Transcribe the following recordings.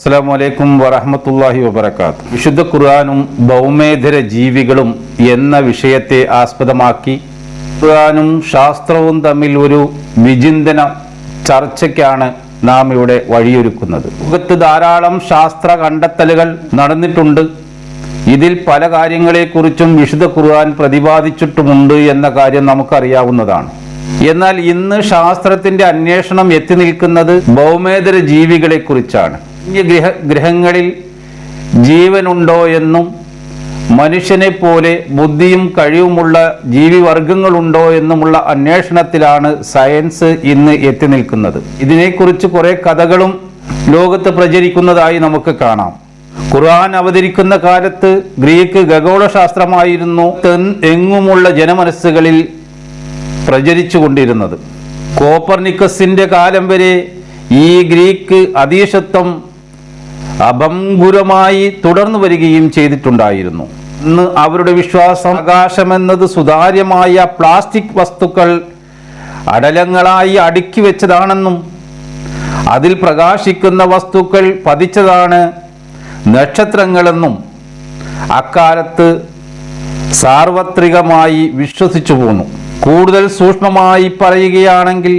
അസ്സാം വലൈക്കും വറഹമത്തല്ലാഹി വബർക്കാത്ത് വിശുദ്ധ ഖുർആാനും ഭൗമേതര ജീവികളും എന്ന വിഷയത്തെ ആസ്പദമാക്കി ഖുർആാനും ശാസ്ത്രവും തമ്മിൽ ഒരു വിചിന്തന ചർച്ചയ്ക്കാണ് നാം ഇവിടെ വഴിയൊരുക്കുന്നത്. ലോകത്ത് ധാരാളം ശാസ്ത്ര കണ്ടെത്തലുകൾ നടന്നിട്ടുണ്ട്. ഇതിൽ പല കാര്യങ്ങളെക്കുറിച്ചും വിശുദ്ധ ഖുർആൻ പ്രതിപാദിച്ചിട്ടുമുണ്ട് എന്ന കാര്യം നമുക്കറിയാവുന്നതാണ്. എന്നാൽ ഇന്ന് ശാസ്ത്രത്തിന്റെ അന്വേഷണം എത്തി നിൽക്കുന്നത് ഭൗമേതര ജീവികളെ കുറിച്ചാണ് ഗ്രഹ ഗ്രഹങ്ങളിൽ ജീവനുണ്ടോ എന്നും മനുഷ്യനെ പോലെ ബുദ്ധിയും കഴിവുമുള്ള ജീവിവർഗങ്ങളുണ്ടോ എന്നുമുള്ള അന്വേഷണത്തിലാണ് സയൻസ് ഇന്ന് എത്തി നിൽക്കുന്നത്. ഇതിനെക്കുറിച്ച് കുറെ കഥകളും ലോകത്ത് പ്രചരിക്കുന്നതായി നമുക്ക് കാണാം. ഖുർആൻ അവതരിക്കുന്ന കാലത്ത് ഗ്രീക്ക് ഖഗോളശാസ്ത്രമായിരുന്നു. എങ്ങുമുള്ള ജനമനസ്സുകളിൽ പ്രചരിച്ചു കൊണ്ടിരുന്നത് കോപ്പർനിക്കസിന്റെ കാലം വരെ ഈ ഗ്രീക്ക് അതീശത്വം അഭംഗുരമായി തുടർന്നു വരികയും ചെയ്തിട്ടുണ്ടായിരുന്നു. ഇന്ന് അവരുടെ വിശ്വാസം ആകാശമെന്നത് സുതാര്യമായ പ്ലാസ്റ്റിക് വസ്തുക്കൾ അടലങ്ങളായി അടുക്കി വെച്ചതാണെന്നും അതിൽ പ്രകാശിക്കുന്ന വസ്തുക്കൾ പതിച്ചതാണ് നക്ഷത്രങ്ങളെന്നും അക്കാലത്ത് സാർവത്രികമായി വിശ്വസിച്ചു പോന്നു. കൂടുതൽ സൂക്ഷ്മമായി പറയുകയാണെങ്കിൽ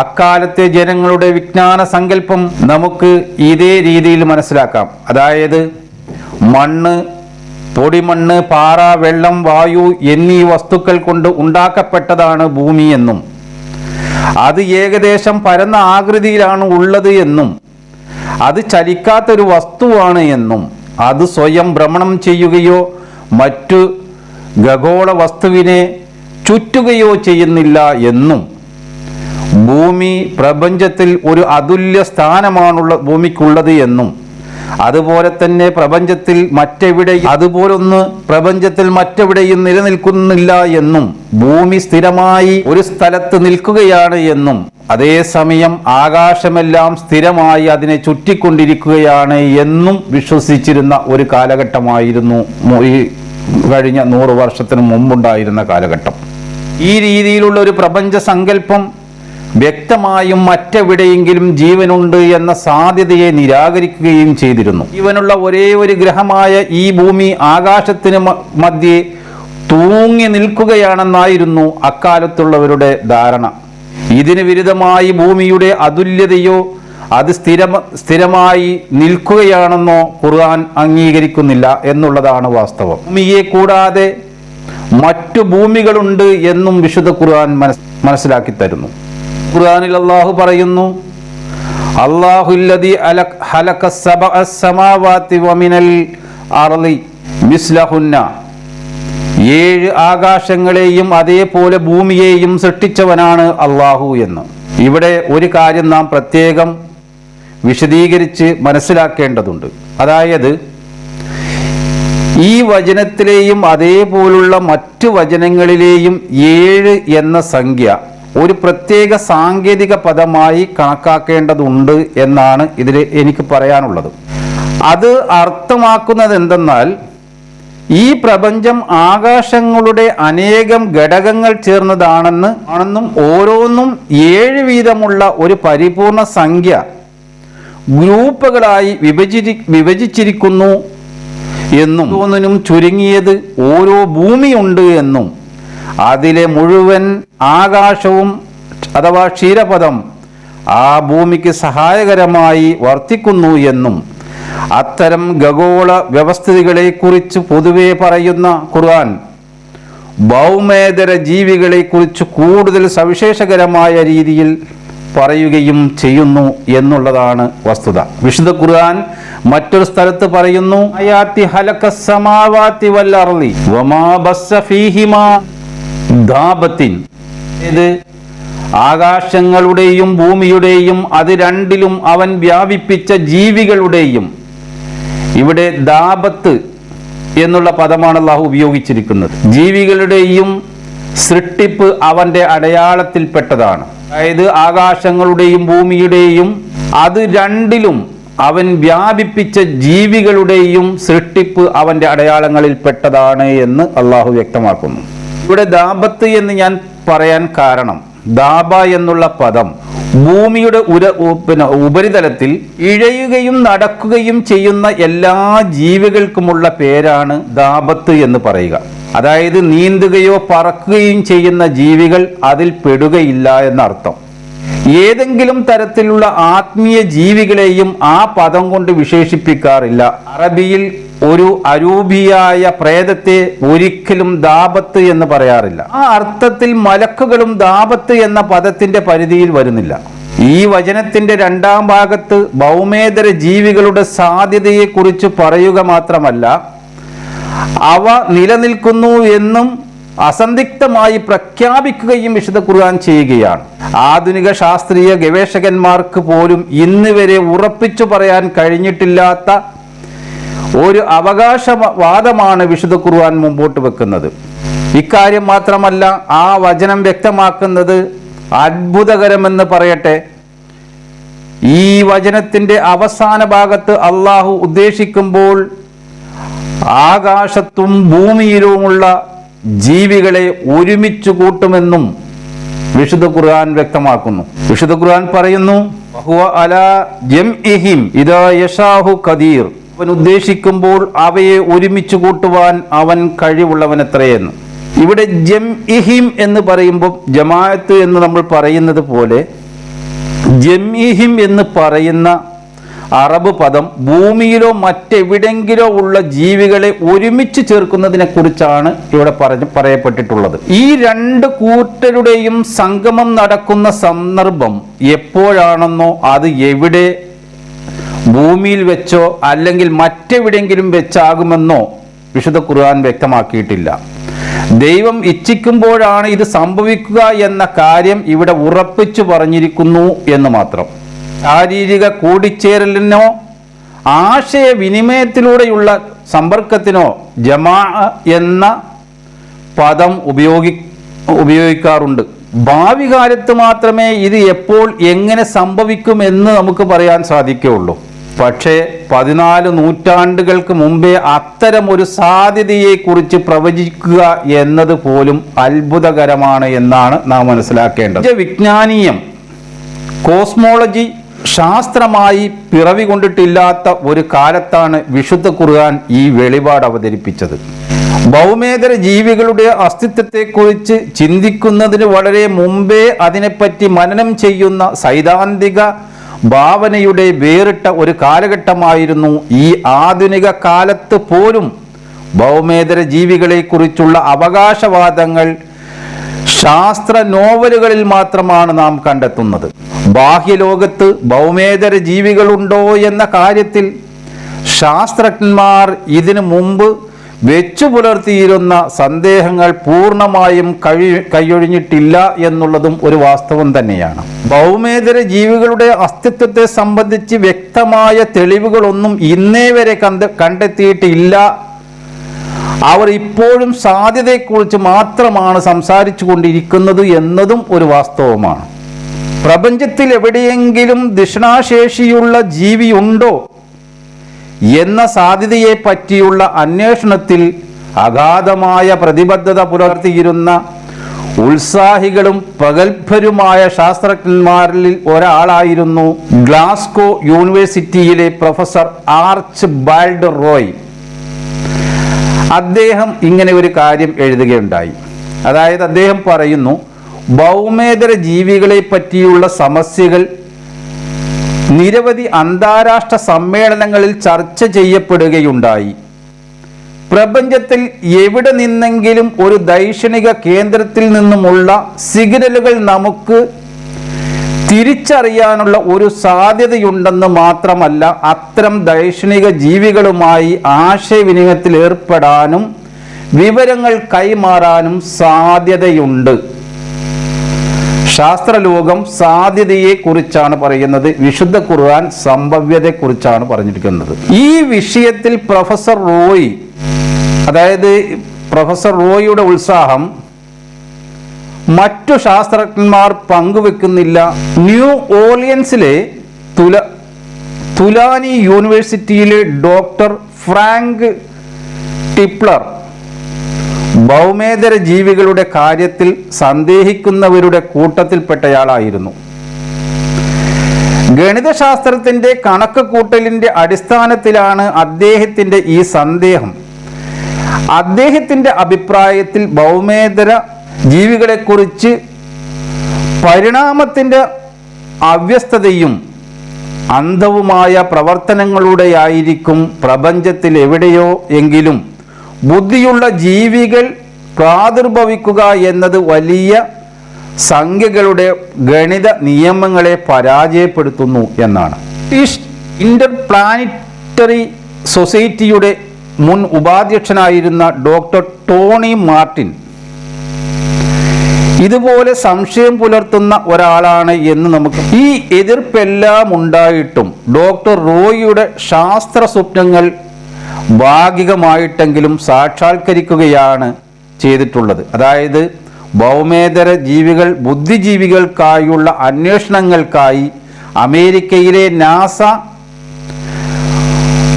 അക്കാലത്തെ ജനങ്ങളുടെ വിജ്ഞാന സങ്കല്പം നമുക്ക് ഇതേ രീതിയിൽ മനസ്സിലാക്കാം. അതായത് മണ്ണ് പൊടിമണ്ണ് പാറ വെള്ളം വായു എന്നീ വസ്തുക്കൾ കൊണ്ട് ഉണ്ടാക്കപ്പെട്ടതാണ് ഭൂമി എന്നും. അത് ഏകദേശം പരന്ന ആകൃതിയിലാണ് ഉള്ളത് എന്നും. അത് ചലിക്കാത്തൊരു വസ്തുവാണ് എന്നും. അത് സ്വയം ഭ്രമണം ചെയ്യുകയോ മറ്റു ഖഗോള വസ്തുവിനെ ചുറ്റുകയോ ചെയ്യുന്നില്ല എന്നും ഭൂമി പ്രപഞ്ചത്തിൽ ഒരു അതുല്യ സ്ഥാനമാണുള്ള ഭൂമിക്കുള്ളത് എന്നും അതുപോലെ തന്നെ പ്രപഞ്ചത്തിൽ മറ്റെവിടെ അതുപോലൊന്ന് പ്രപഞ്ചത്തിൽ മറ്റെവിടെയും നിലനിൽക്കുന്നില്ല എന്നും ഭൂമി സ്ഥിരമായി ഒരു സ്ഥലത്ത് നിൽക്കുകയാണ് എന്നും അതേസമയം ആകാശമെല്ലാം സ്ഥിരമായി അതിനെ ചുറ്റിക്കൊണ്ടിരിക്കുകയാണ് എന്നും വിശ്വസിച്ചിരുന്ന ഒരു കാലഘട്ടമായിരുന്നു ഈ കഴിഞ്ഞ നൂറ് വർഷത്തിന് മുമ്പുണ്ടായിരുന്ന കാലഘട്ടം. ഈ രീതിയിലുള്ള ഒരു പ്രപഞ്ച സങ്കല്പം വ്യക്തമായും മറ്റെവിടെയെങ്കിലും ജീവനുണ്ട് എന്ന സാധ്യതയെ നിരാകരിക്കുകയും ചെയ്തിരുന്നു. ജീവനുള്ള ഒരേ ഒരു ഗ്രഹമായ ഈ ഭൂമി ആകാശത്തിന് മധ്യേ തൂങ്ങി നിൽക്കുകയാണെന്നായിരുന്നു അക്കാലത്തുള്ളവരുടെ ധാരണ. ഇതിന് വിരുദ്ധമായി ഭൂമിയുടെ അതുല്യതയോ അത് സ്ഥിരം സ്ഥിരമായി നിൽക്കുകയാണെന്നോ ഖുർആൻ അംഗീകരിക്കുന്നില്ല എന്നുള്ളതാണ് വാസ്തവം. ഭൂമിയെ കൂടാതെ മറ്റു ഭൂമികളുണ്ട് എന്നും വിശുദ്ധ ഖുർആൻ മനസ് മനസ്സിലാക്കി തരുന്നു. ഖുർആനിൽ അള്ളാഹു പറയുന്നു അള്ളാഹുല്ലതി ഹലക വമിനൽ മിസ്ലഹുന്ന. ഏഴ് ആകാശങ്ങളെയും അതേപോലെ ഭൂമിയെയും സൃഷ്ടിച്ചവനാണ് അള്ളാഹു എന്ന്. ഇവിടെ ഒരു കാര്യം നാം പ്രത്യേകം വിശദീകരിച്ച് മനസ്സിലാക്കേണ്ടതുണ്ട്. അതായത് ഈ വചനത്തിലെയും അതേപോലുള്ള മറ്റു വചനങ്ങളിലെയും ഏഴ് എന്ന സംഖ്യ ഒരു പ്രത്യേക സാങ്കേതിക പദമായി കണക്കാക്കേണ്ടതുണ്ട് എന്നാണ് ഇതിൽ എനിക്ക് പറയാനുള്ളത്. അത് അർത്ഥമാക്കുന്നത് എന്തെന്നാൽ ഈ പ്രപഞ്ചം ആകാശങ്ങളുടെ അനേകം ഘടകങ്ങൾ ചേർന്നതാണെന്ന് ആണെന്നും ഓരോന്നും ഏഴ് വീതമുള്ള ഒരു പരിപൂർണ സംഖ്യ ഗ്രൂപ്പുകളായി വിഭജി വിഭജിച്ചിരിക്കുന്നു എന്നും ഓരോന്നിനും ചുരുങ്ങിയത് ഓരോ ഭൂമിയുണ്ട് എന്നും. അതിലെ മുഴുവൻ ആകാശവും അഥവാ ക്ഷീരപദം ആ ഭൂമിക്ക് സഹായകരമായി വർത്തിക്കുന്നു എന്നും. അത്തരം ഖഗോള വ്യവസ്ഥിതികളെക്കുറിച്ച് പൊതുവെ പറയുന്ന ഖുർആൻ ഭൗമേതര ജീവികളെക്കുറിച്ച് കൂടുതൽ സവിശേഷകരമായ രീതിയിൽ പറയുകയും ചെയ്യുന്നു എന്നുള്ളതാണ് വസ്തുത. വിശുദ്ധ ഖുർആൻ മറ്റൊരു സ്ഥലത്ത് പറയുന്നു വമാ ഇത് ആകാശങ്ങളുടെയും ഭൂമിയുടെയും അത് രണ്ടിലും അവൻ വ്യാപിപ്പിച്ച ജീവികളുടെയും. ഇവിടെ ദാപത്ത് എന്നുള്ള പദമാണ് അള്ളാഹു ഉപയോഗിച്ചിരിക്കുന്നത്. ജീവികളുടെയും സൃഷ്ടിപ്പ് അവന്റെ അടയാളത്തിൽപ്പെട്ടതാണ്. അതായത് ആകാശങ്ങളുടെയും ഭൂമിയുടെയും അത് രണ്ടിലും അവൻ വ്യാപിപ്പിച്ച ജീവികളുടെയും സൃഷ്ടിപ്പ് അവന്റെ അടയാളങ്ങളിൽപ്പെട്ടതാണ് എന്ന് അള്ളാഹു വ്യക്തമാക്കുന്നു. ഇവിടെ ദാപത്ത് എന്ന് ഞാൻ പറയാൻ കാരണം ദാബ എന്നുള്ള പദം ഭൂമിയുടെ ഉര പിന്നെ ഉപരിതലത്തിൽ ഇഴയുകയും നടക്കുകയും ചെയ്യുന്ന എല്ലാ ജീവികൾക്കുമുള്ള പേരാണ് ദാപത്ത് എന്ന് പറയുക. അതായത് നീന്തുകയോ പറക്കുകയും ചെയ്യുന്ന ജീവികൾ അതിൽ പെടുകയില്ല എന്നർത്ഥം. ഏതെങ്കിലും തരത്തിലുള്ള ആത്മീയ ജീവികളെയും ആ പദം കൊണ്ട് വിശേഷിപ്പിക്കാറില്ല. അറബിയിൽ ഒരു അരൂപിയായ പ്രേതത്തെ ഒരിക്കലും ദാപത്ത് എന്ന് പറയാറില്ല. ആ അർത്ഥത്തിൽ മലക്കുകളും ദാപത്ത് എന്ന പദത്തിന്റെ പരിധിയിൽ വരുന്നില്ല. ഈ വചനത്തിന്റെ രണ്ടാം ഭാഗത്ത് ഭൗമേതര ജീവികളുടെ സാധ്യതയെക്കുറിച്ച് പറയുക മാത്രമല്ല അവ നിലനിൽക്കുന്നു എന്നും അസന്ധിഗ്ധമായി പ്രഖ്യാപിക്കുകയും വിശുദ്ധ ഖുർആൻ ചെയ്യുകയാണ്. ആധുനിക ശാസ്ത്രീയ ഗവേഷകന്മാർക്ക് പോലും ഇന്ന് വരെ ഉറപ്പിച്ചു പറയാൻ കഴിഞ്ഞിട്ടില്ലാത്ത ഒരു അവകാശവാദമാണ് വിശുദ്ധ ഖുർആൻ മുമ്പോട്ട് വെക്കുന്നത്. ഇക്കാര്യം മാത്രമല്ല ആ വചനം വ്യക്തമാക്കുന്നത് അത്ഭുതകരമെന്ന് പറയട്ടെ. ഈ വചനത്തിന്റെ അവസാന ഭാഗത്ത് അള്ളാഹു ഉദ്ദേശിക്കുമ്പോൾ ആകാശത്തും ഭൂമിയിലുമുള്ള ജീവികളെ ഒരുമിച്ച് കൂട്ടുമെന്നും വിശുദ്ധ ഖുർആൻ വ്യക്തമാക്കുന്നു. വിശുദ്ധ ഖുർആൻ പറയുന്നു "വഹുവ അലാ ജംഇഹിം ഇദാ യശാഹു ഖദീർ. അവൻ ഉദ്ദേശിക്കുമ്പോൾ അവയെ ഒരുമിച്ച് കൂട്ടുവാൻ അവൻ കഴിവുള്ളവനത്രയെന്ന്. ഇവിടെ ജം ഇഹിം എന്ന് പറയുമ്പോൾ ജമാഅത്ത് എന്ന് നമ്മൾ പറയുന്നത് പോലെ ജം ഇഹിം എന്ന് പറയുന്ന അറബ് പദം ഭൂമിയിലോ മറ്റെവിടെങ്കിലോ ഉള്ള ജീവികളെ ഒരുമിച്ച് ചേർക്കുന്നതിനെ കുറിച്ചാണ് ഇവിടെ പറഞ്ഞ് പറയപ്പെട്ടിട്ടുള്ളത്. ഈ രണ്ട് കൂട്ടരുടെയും സംഗമം നടക്കുന്ന സന്ദർഭം എപ്പോഴാണെന്നോ അത് എവിടെ ഭൂമിയിൽ വെച്ചോ അല്ലെങ്കിൽ മറ്റെവിടെങ്കിലും വെച്ചാകുമെന്നോ വിശുദ്ധ ഖുർആൻ വ്യക്തമാക്കിയിട്ടില്ല. ദൈവം ഇച്ഛിക്കുമ്പോഴാണ് ഇത് സംഭവിക്കുക എന്ന കാര്യം ഇവിടെ ഉറപ്പിച്ചു പറഞ്ഞിരിക്കുന്നു എന്ന് മാത്രം. ശാരീരിക കൂടിച്ചേരലിനോ ആശയവിനിമയത്തിലൂടെയുള്ള സമ്പർക്കത്തിനോ ജമാ എന്ന പദം ഉപയോഗി ഉപയോഗിക്കാറുണ്ട്. ഭാവി കാലത്ത് മാത്രമേ ഇത് എപ്പോൾ എങ്ങനെ സംഭവിക്കും എന്ന് നമുക്ക് പറയാൻ സാധിക്കുകയുള്ളൂ. പക്ഷേ പതിനാല് നൂറ്റാണ്ടുകൾക്ക് മുമ്പേ അത്തരം ഒരു സാധ്യതയെക്കുറിച്ച് പ്രവചിക്കുക എന്നത് പോലും അത്ഭുതകരമാണ് എന്നാണ് നാം മനസ്സിലാക്കേണ്ടത്. വിജ്ഞാനീയം കോസ്മോളജി ശാസ്ത്രമായി പിറവി കൊണ്ടിട്ടില്ലാത്ത ഒരു കാലത്താണ് വിശുദ്ധ ഖുർആൻ ഈ വെളിപാട് അവതരിപ്പിച്ചത്. ഭൗമേതര ജീവികളുടെ അസ്തിത്വത്തെക്കുറിച്ച് ചിന്തിക്കുന്നതിന് വളരെ മുമ്പേ അതിനെപ്പറ്റി മനനം ചെയ്യുന്ന സൈദ്ധാന്തിക ഭാവനയുടെ വേറിട്ട ഒരു കാലഘട്ടമായിരുന്നു ഈ ആധുനിക കാലത്ത് പോലും ഭൗമേതര ജീവികളെക്കുറിച്ചുള്ള അവകാശവാദങ്ങൾ ശാസ്ത്ര നോവലുകളിൽ മാത്രമാണ് നാം കണ്ടെത്തുന്നത്. ബാഹ്യലോകത്ത് ഭൗമേതര ജീവികളുണ്ടോ എന്ന കാര്യത്തിൽ ശാസ്ത്രജ്ഞന്മാർ ഇതിനു മുമ്പ് വെച്ചു പുലർത്തിയിരുന്ന സന്ദേഹങ്ങൾ പൂർണമായും കഴി കൈയൊഴിഞ്ഞിട്ടില്ല എന്നുള്ളതും ഒരു വാസ്തവം തന്നെയാണ്. ഭൗമേതര ജീവികളുടെ അസ്തിത്വത്തെ സംബന്ധിച്ച് വ്യക്തമായ തെളിവുകളൊന്നും ഇന്നേ വരെ കണ്ട് കണ്ടെത്തിയിട്ടില്ല അവർ ഇപ്പോഴും സാധ്യതയെക്കുറിച്ച് മാത്രമാണ് സംസാരിച്ചു കൊണ്ടിരിക്കുന്നത് എന്നതും ഒരു വാസ്തവമാണ്. പ്രപഞ്ചത്തിൽ എവിടെയെങ്കിലും ദക്ഷിണാശേഷിയുള്ള ജീവിയുണ്ടോ എന്ന സാധ്യതയെ പറ്റിയുള്ള അന്വേഷണത്തിൽ അഗാധമായ പ്രതിബദ്ധത പുലർത്തിയിരുന്ന ഉത്സാഹികളും പ്രഗത്ഭരുമായ ശാസ്ത്രജ്ഞന്മാരിൽ ഒരാളായിരുന്നു ഗ്ലാസ്കോ യൂണിവേഴ്സിറ്റിയിലെ പ്രൊഫസർ ആർച്ച് ബാൽഡ് റോയ് അദ്ദേഹം ഇങ്ങനെ ഒരു കാര്യം എഴുതുകയുണ്ടായി. അതായത് അദ്ദേഹം പറയുന്നു ഭൗമേതര ജീവികളെ പറ്റിയുള്ള സമസ്യകൾ നിരവധി അന്താരാഷ്ട്ര സമ്മേളനങ്ങളിൽ ചർച്ച ചെയ്യപ്പെടുകയുണ്ടായി. പ്രപഞ്ചത്തിൽ എവിടെ നിന്നെങ്കിലും ഒരു ദൈക്ഷണിക കേന്ദ്രത്തിൽ നിന്നുമുള്ള സിഗ്നലുകൾ നമുക്ക് തിരിച്ചറിയാനുള്ള ഒരു സാധ്യതയുണ്ടെന്ന് മാത്രമല്ല അത്തരം ദൈക്ഷണിക ജീവികളുമായി ആശയവിനിമയത്തിൽ ഏർപ്പെടാനും വിവരങ്ങൾ കൈമാറാനും സാധ്യതയുണ്ട്. ശാസ്ത്രലോകം സാധ്യതയെ കുറിച്ചാണ് പറയുന്നത്. വിശുദ്ധ ഖുർആൻ സംഭവ്യതയെ കുറിച്ചാണ് പറഞ്ഞിരിക്കുന്നത്. ഈ വിഷയത്തിൽ പ്രൊഫസർ റോയ് അതായത് പ്രൊഫസർ റോയിയുടെ ഉത്സാഹം മറ്റു ശാസ്ത്രജ്ഞന്മാർ പങ്കുവെക്കുന്നില്ല. ന്യൂ ഓർലിയൻസിലെ തുല തുലാനി യൂണിവേഴ്സിറ്റിയിലെ ഡോക്ടർ ഫ്രാങ്ക് ടിപ്ലർ ഭൗമേതര ജീവികളുടെ കാര്യത്തിൽ സന്ദേഹിക്കുന്നവരുടെ കൂട്ടത്തിൽപ്പെട്ടയാളായിരുന്നു. ഗണിതശാസ്ത്രത്തിന്റെ കണക്ക് കൂട്ടലിന്റെ അടിസ്ഥാനത്തിലാണ് അദ്ദേഹത്തിന്റെ ഈ സന്ദേഹം. അദ്ദേഹത്തിന്റെ അഭിപ്രായത്തിൽ ഭൗമേതര ജീവികളെക്കുറിച്ച് പരിണാമത്തിന്റെ അവ്യസ്തതയും അന്ധവുമായ പ്രവർത്തനങ്ങളുടെയായിരിക്കും പ്രപഞ്ചത്തിൽ എവിടെയോ എങ്കിലും. ബുദ്ധിയുള്ള ജീവികൾ പ്രാദുർഭവിക്കുക എന്നത് വലിയ സംഖ്യകളുടെ ഗണിത നിയമങ്ങളെ പരാജയപ്പെടുത്തുന്നു എന്നാണ്. ഈസ്റ്റ് ഇന്റർ പ്ലാനറ്ററി സൊസൈറ്റിയുടെ മുൻ ഉപാധ്യക്ഷനായിരുന്ന ഡോക്ടർ ടോണി മാർട്ടിൻ ഇതുപോലെ സംശയം പുലർത്തുന്ന ഒരാളാണ് എന്ന് നമുക്ക് ഈ എതിർപ്പെല്ലാം ഉണ്ടായിട്ടും ഡോക്ടർ റോയിയുടെ ശാസ്ത്ര സ്വപ്നങ്ങൾ ഭാഗികമായിട്ടെങ്കിലും സാക്ഷാത്കരിക്കുകയാണ് ചെയ്തിട്ടുള്ളത്. അതായത് ഭൗമേതര ജീവികൾ ബുദ്ധിജീവികൾക്കായുള്ള അന്വേഷണങ്ങൾക്കായി അമേരിക്കയിലെ നാസ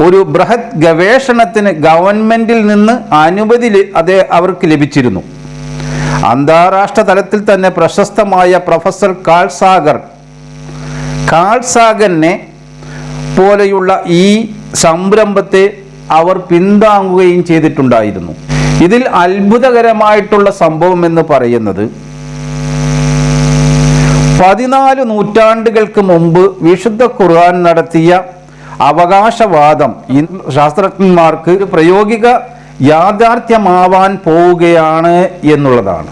ഒരു ബൃഹത് ഗവേഷണത്തിന് ഗവൺമെന്റിൽ നിന്ന് അനുമതി അതെ അവർക്ക് ലഭിച്ചിരുന്നു. അന്താരാഷ്ട്ര തലത്തിൽ തന്നെ പ്രശസ്തമായ പ്രൊഫസർ കാൾ സാഗർ. കാൾ സാഗറിനെ പോലെയുള്ള ഈ സംരംഭത്തെ അവർ പിന്താങ്ങുകയും ചെയ്തിട്ടുണ്ടായിരുന്നു. ഇതിൽ അത്ഭുതകരമായിട്ടുള്ള സംഭവം എന്ന് പറയുന്നത് പതിനാല് നൂറ്റാണ്ടുകൾക്ക് മുമ്പ് വിശുദ്ധ ഖുർആൻ നടത്തിയ അവകാശവാദം. ശാസ്ത്രജ്ഞന്മാർക്ക് പ്രായോഗിക യാഥാർത്ഥ്യമാവാൻ പോവുകയാണ് എന്നുള്ളതാണ്.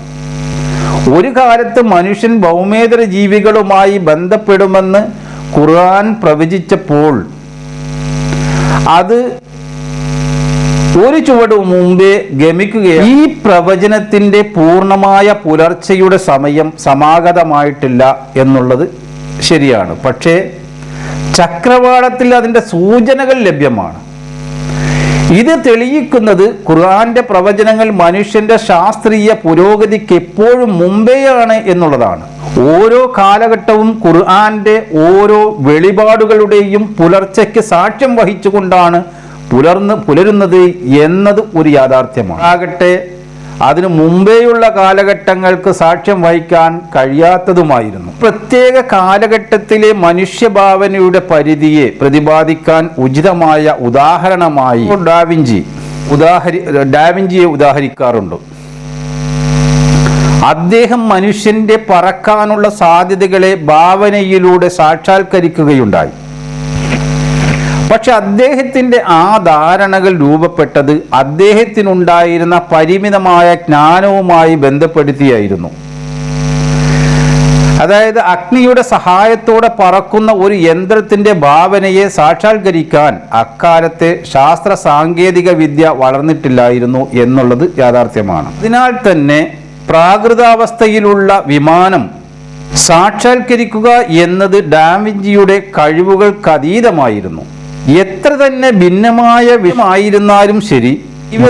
ഒരു കാലത്ത് മനുഷ്യൻ ഭൗമേതര ജീവികളുമായി ബന്ധപ്പെടുമെന്ന് ഖുർആൻ പ്രവചിച്ചപ്പോൾ അത് ഒരു ചുവട് മുമ്പേ ഗമിക്കുകയാണ് ഈ പ്രവചനത്തിന്റെ പൂർണമായ പുലർച്ചയുടെ സമയം സമാഗതമായിട്ടില്ല എന്നുള്ളത് ശരിയാണ്. പക്ഷേ ചക്രവാളത്തിൽ അതിന്റെ സൂചനകൾ ലഭ്യമാണ്. ഇത് തെളിയിക്കുന്നത് ഖുർആന്റെ പ്രവചനങ്ങൾ മനുഷ്യന്റെ ശാസ്ത്രീയ പുരോഗതിക്ക് എപ്പോഴും മുമ്പേയാണ് എന്നുള്ളതാണ്. ഓരോ കാലഘട്ടവും ഖുർആന്റെ ഓരോ വെളിപാടുകളുടെയും പുലർച്ചയ്ക്ക് സാക്ഷ്യം വഹിച്ചുകൊണ്ടാണ് പുലർന്ന് പുലരുന്നത് എന്നത് ഒരു യാഥാർത്ഥ്യമാണ്. ആകട്ടെ അതിനു മുമ്പേയുള്ള കാലഘട്ടങ്ങൾക്ക് സാക്ഷ്യം വഹിക്കാൻ കഴിയാത്തതുമായിരുന്നു. പ്രത്യേക കാലഘട്ടത്തിലെ മനുഷ്യഭാവനയുടെ പരിധിയെ പ്രതിപാദിക്കാൻ ഉചിതമായ ഉദാഹരണമായി ഡാവിഞ്ചി ഉദാഹരി ഡാവിഞ്ചിയെ ഉദാഹരിക്കാറുണ്ട്. അദ്ദേഹം മനുഷ്യന്റെ പറക്കാനുള്ള സാധ്യതകളെ ഭാവനയിലൂടെ സാക്ഷാത്കരിക്കുകയുണ്ടായി. പക്ഷെ അദ്ദേഹത്തിന്റെ ആ ധാരണകൾ രൂപപ്പെട്ടത് അദ്ദേഹത്തിനുണ്ടായിരുന്ന പരിമിതമായ ജ്ഞാനവുമായി ബന്ധപ്പെടുത്തിയായിരുന്നു. അതായത് അഗ്നിയുടെ സഹായത്തോടെ പറക്കുന്ന ഒരു യന്ത്രത്തിന്റെ ഭാവനയെ സാക്ഷാത്കരിക്കാൻ അക്കാലത്തെ ശാസ്ത്ര സാങ്കേതിക വിദ്യ വളർന്നിട്ടില്ലായിരുന്നു എന്നുള്ളത് യാഥാർത്ഥ്യമാണ്. അതിനാൽ തന്നെ പ്രാകൃതാവസ്ഥയിലുള്ള വിമാനം സാക്ഷാത്കരിക്കുക എന്നത് ഡാവിഞ്ചിയുടെ കഴിവുകൾക്കതീതമായിരുന്നു എത്ര തന്നെ ഭിന്നമായ വിഷമായിരുന്നാലും ശരി ഇവ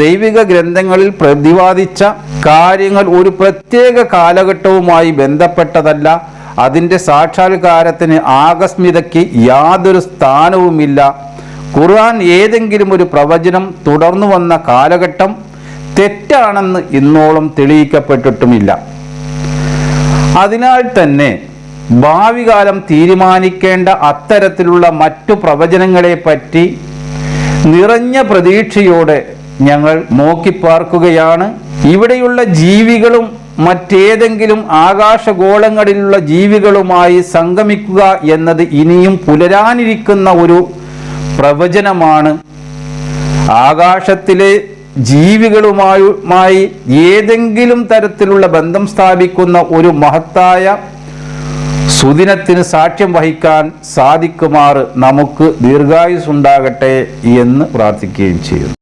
ദൈവിക ഗ്രന്ഥങ്ങളിൽ പ്രതിപാദിച്ച കാര്യങ്ങൾ ഒരു പ്രത്യേക കാലഘട്ടവുമായി ബന്ധപ്പെട്ടതല്ല. അതിന്റെ സാക്ഷാത്കാരത്തിന് ആകസ്മികതയ്ക്ക് യാതൊരു സ്ഥാനവുമില്ല. ഖുർആൻ ഏതെങ്കിലും ഒരു പ്രവചനം തുടർന്നു വന്ന കാലഘട്ടം തെറ്റാണെന്ന് ഇന്നോളം തെളിയിക്കപ്പെട്ടിട്ടുമില്ല. അതിനാൽ തന്നെ ഭാവി കാലം തീരുമാനിക്കേണ്ട അത്തരത്തിലുള്ള മറ്റു പ്രവചനങ്ങളെ പറ്റി നിറഞ്ഞ പ്രതീക്ഷയോടെ ഞങ്ങൾ നോക്കിപ്പാർക്കുകയാണ്. ഇവിടെയുള്ള ജീവികളും മറ്റേതെങ്കിലും ആകാശഗോളങ്ങളിലുള്ള ജീവികളുമായി സംഗമിക്കുക എന്നത് ഇനിയും പുലരാനിരിക്കുന്ന ഒരു പ്രവചനമാണ്. ആകാശത്തിലെ ജീവികളുമായി ഏതെങ്കിലും തരത്തിലുള്ള ബന്ധം സ്ഥാപിക്കുന്ന ഒരു മഹത്തായ സുദിനത്തിന് സാക്ഷ്യം വഹിക്കാൻ സാധിക്കുമാർ നമുക്ക് ദീർഘായുസ് ഉണ്ടാകട്ടെ എന്ന് പ്രാർത്ഥിക്കുകയും ചെയ്യുന്നു.